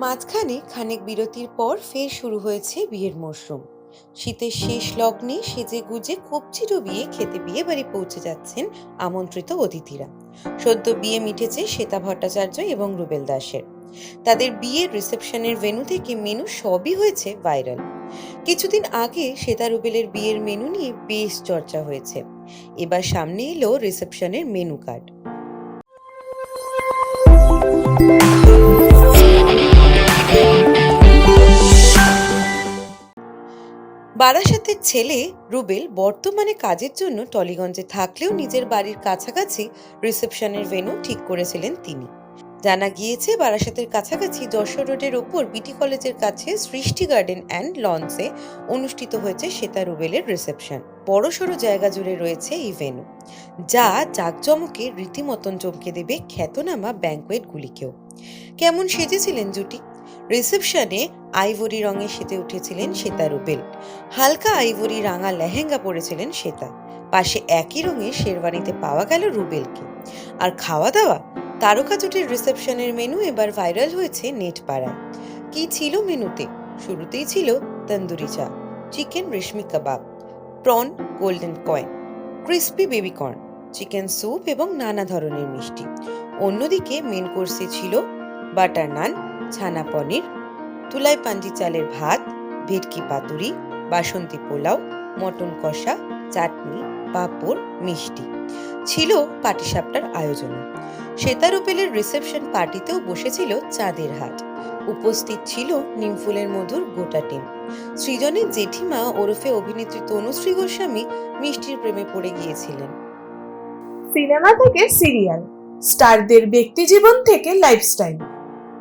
মাঝখানে খানিক বিরতির পর ফের শুরু হয়েছে বিয়ের মরশুম। শীতের শেষ লগ্নে সেজে গুজে কবজি ডুবিয়ে খেতে বিয়ে বাড়ি পৌঁছে যাচ্ছেন আমন্ত্রিত অতিথিরা। সদ্য বিয়ে মিটেছে শ্বেতা ভট্টাচার্য এবং রুবেল দাসের। তাদের বিয়ের রিসেপশনের ভেন্যু থেকে মেনু সবই হয়েছে ভাইরাল। কিছুদিন আগে শ্বেতা রুবেলের বিয়ের মেনু নিয়ে বেশ চর্চা হয়েছে। এবার সামনে এলো রিসেপশনের মেনু কার্ড। বারাসাতের ছেলে রুবেল বর্তমানে কাজের জন্য টলিগঞ্জে থাকলেও নিজের বাড়ির কাছাকাছি রিসেপশনের ভেন্যু ঠিক করেছিলেন তিনি। জানা গিয়েছে, বারাসাতের কাছাকাছি যশোর রোডের ওপর বিটি কলেজের কাছে সৃষ্টি গার্ডেন অ্যান্ড লঞ্চে অনুষ্ঠিত হয়েছে শ্বেতা রুবেলের রিসেপশন। বড়সড় জায়গা জুড়ে রয়েছে এই ভেন্যু, যা জাঁকজমকে রীতিমতন চমকে দেবে খ্যাতনামা ব্যাঙ্কোয়েটগুলিকেও। কেমন সেজেছিলেন জুটি? রিসেপশনে আইভরি রঙে সেতে উঠেছিলেন শ্বেতা রুবেল হালকা আইভরি রাঙা লেহেঙ্গা পরেছিলেন শ্বেতা পাশে একই রঙের শেরওয়ানিতে পাওয়া গেল রুবেলকে। আর খাওয়া দাওয়া তারকা জুটির রিসেপশনের মেনু এবার ভাইরাল হয়েছে নেট পাড়ায় কি ছিল মেনুতে? শুরুতেই ছিল তন্দুরি চা, chicken reshmi kebab, prawn golden coin, crispy baby corn, chicken soup এবং নানা ধরনের মিষ্টি। অন্যদিকে মেন কোর্সে ছিল বাটার নান ছানা পনির, তুলাই পাঞ্জি চালের ভাত, ভেটকি পাতুরি, বাসন্তী পোলাও, মটন কষা, চাটনি, পাঁপড়, মিষ্টি। ছিল পাটিসাপটার আয়োজন শ্বেতা রুপেলের রিসেপশন পার্টিতেও বসেছিল চাঁদের হাট। উপস্থিত ছিল নিমফুলের মধুর গোটা টিম। সৃজনের জেঠিমা ওরফে অভিনেত্রী তনুশ্রী গোস্বামী মিষ্টির প্রেমে পড়ে গিয়েছিলেন। সিনেমা থেকে সিরিয়াল, স্টারদের ব্যক্তিজীবন থেকে লাইফস্টাইল।